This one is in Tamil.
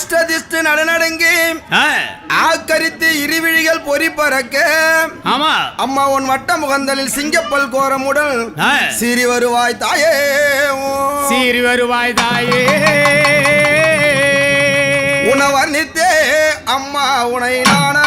அஷ்டதிஷ்டு நடுநடுங்கி ஆக்கரித்து இருவிழிகள் பொறி பறக்க. ஆமா. அம்மா உன் வட்ட முகந்தலில் சிங்கப்பல் கோரமுடல். ஆ. வருவாய் தாயே ஓ. வருவாய் தாயே. உணவர் நித்தே அம்மா உனை நான